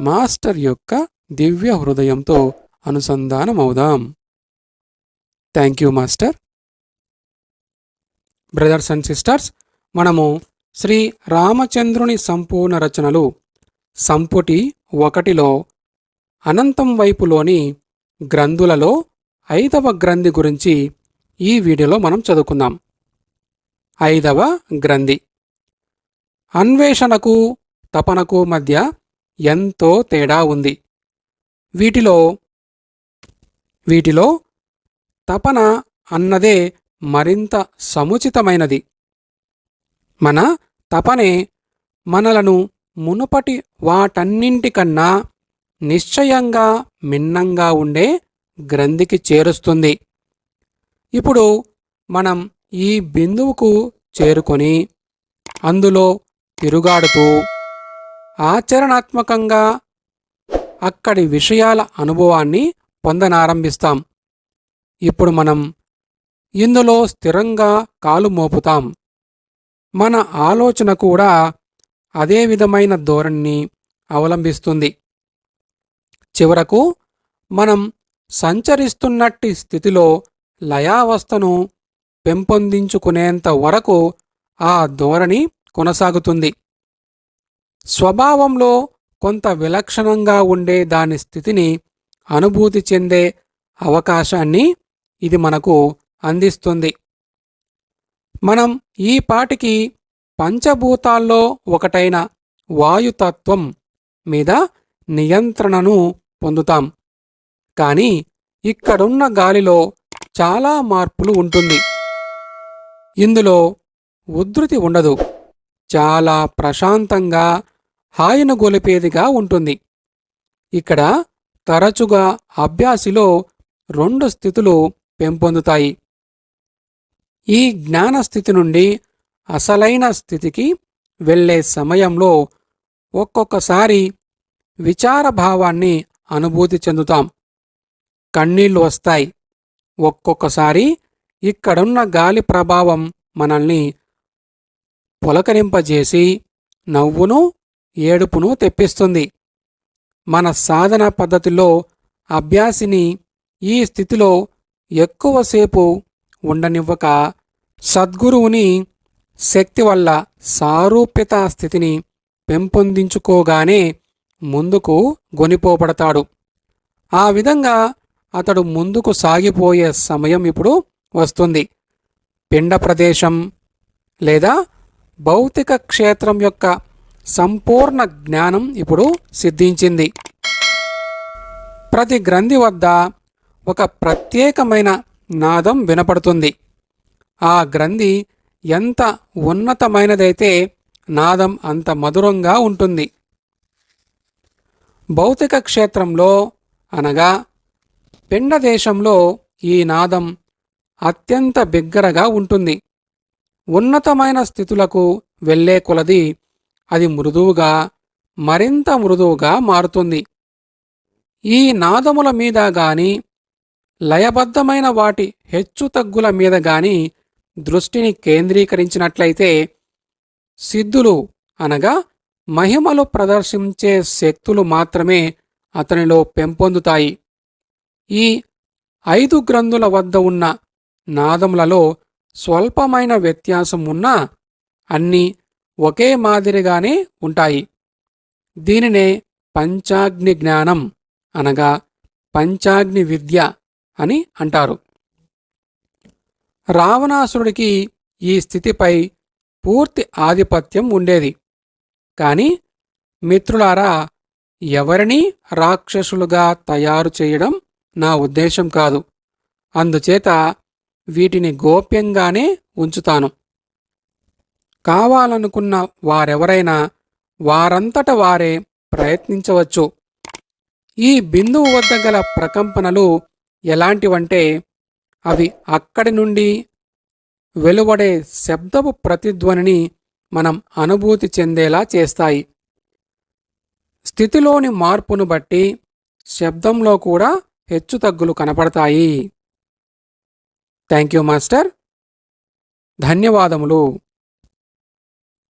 Master యొక్క దివ్య హృదయంతో అనుసంధానమవుదాం. Thank you master. Brothers and sisters మనము శ్రీ రామచంద్రుని సంపూర్ణ రచనలు సంపుటి ఒకటిలో అనంతం వైపులోని గ్రంథులలో ఐదవ గ్రంథి గురించి ఈ వీడియోలో మనం చదువుకుందాం. ఐదవ గ్రంథి. అన్వేషణకు తపనకు మధ్య ఎంతో తేడా ఉంది. వీటిలో వీటిలో తపన అన్నదే మరింత సముచితమైనది. మన తపనే మనలను మునుపటి వాటన్నింటికన్నా నిశ్చయంగా మిన్నంగా ఉండే గ్రంథికి చేరుస్తుంది. ఇప్పుడు మనం ఈ బిందువుకు చేరుకొని అందులో తిరుగాడుతూ ఆచరణాత్మకంగా అక్కడి విషయాల అనుభవాన్ని పొందనారంభిస్తాం. ఇప్పుడు మనం ఇందులో స్థిరంగా కాలు మోపుతాం. మన ఆలోచన కూడా అదే విధమైన ధోరణిని అవలంబిస్తుంది. చివరకు మనం సంచరిస్తున్నట్టి స్థితిలో లయావస్థను పెంపొందించుకునేంత వరకు ఆ ధోరణి కొనసాగుతుంది. స్వభావంలో కొంత విలక్షణంగా ఉండే దాని స్థితిని అనుభూతి చెందే అవకాశాన్ని ఇది మనకు అందిస్తుంది. మనం ఈ పాటికి పంచభూతాల్లో ఒకటైన వాయుతత్వం మీద నియంత్రణను పొందుతాం. కానీ ఇక్కడున్న గాలిలో చాలా మార్పులు ఉంటుంది. ఇందులో ఉధృతి ఉండదు. చాలా ప్రశాంతంగా హాయిన గొలిపేదిగా ఉంటుంది. ఇక్కడ తరచుగా అభ్యాసిలో రెండు స్థితులు పెంపొందుతాయి. ఈ జ్ఞాన స్థితి నుండి అసలైన స్థితికి వెళ్ళే సమయంలో ఒక్కొక్కసారి విచారభావాన్ని అనుభూతి చెందుతాం. కన్నీళ్ళు వస్తాయి. ఒక్కొక్కసారి ఇక్కడున్న గాలి ప్రభావం మనల్ని పులకరింపజేసి నవ్వును ఏడుపును తెప్పిస్తుంది. మన సాధన పద్ధతిలో అభ్యాసిని ఈ స్థితిలో ఎక్కువసేపు ఉండనివ్వక సద్గురువుని శక్తి వల్ల సారూప్యత స్థితిని పెంపొందించుకోగానే ముందుకు గొనిపోబడతాడు. ఆ విధంగా అతడు ముందుకు సాగిపోయే సమయం ఇప్పుడు వస్తుంది. పిండ ప్రదేశం లేదా భౌతిక క్షేత్రం యొక్క సంపూర్ణ జ్ఞానం ఇప్పుడు సిద్ధించింది. ప్రతి గ్రంథి వద్ద ఒక ప్రత్యేకమైన నాదం వినపడుతుంది. ఆ గ్రంథి ఎంత ఉన్నతమైనదైతే నాదం అంత మధురంగా ఉంటుంది. భౌతిక క్షేత్రంలో అనగా పిండ దేశంలో ఈ నాదం అత్యంత బిగ్గరగా ఉంటుంది. ఉన్నతమైన స్థితులకు వెళ్ళే కొలది అది మృదువుగా మరింత మృదువుగా మారుతుంది. ఈ నాదముల మీద గాని లయబద్ధమైన వాటి హెచ్చుతగ్గుల మీద గాని దృష్టిని కేంద్రీకరించినట్లయితే సిద్ధులు అనగా మహిమలు ప్రదర్శించే శక్తులు మాత్రమే అతనిలో పెంపొందుతాయి. ఈ ఐదు గ్రంథుల వద్ద ఉన్న నాదములలో స్వల్పమైన వ్యత్యాసం ఉన్నా అన్నీ ఒకే మాదిరిగానే ఉంటాయి. దీనినే పంచాగ్ని జ్ఞానం అనగా పంచాగ్ని విద్య అని అంటారు. రావణాసురుడికి ఈ స్థితిపై పూర్తి ఆధిపత్యం ఉండేది. కాని మిత్రులారా ఎవరినీ రాక్షసులుగా తయారు చేయడం నా ఉద్దేశం కాదు. అందుచేత వీటిని గోప్యంగానే ఉంచుతాను. కావాలనుకున్న వారెవరైనా వారంతట వారే ప్రయత్నించవచ్చు. ఈ బిందువు వద్ద గల ప్రకంపనలు ఎలాంటివంటే అవి అక్కడి నుండి వెలువడే శబ్దపు ప్రతిధ్వనిని మనం అనుభూతి చెందేలా చేస్తాయి. స్థితిలోని మార్పును బట్టి శబ్దంలో కూడా హెచ్చుతగ్గులు కనపడతాయి. Thank you master. ధన్యవాదములు.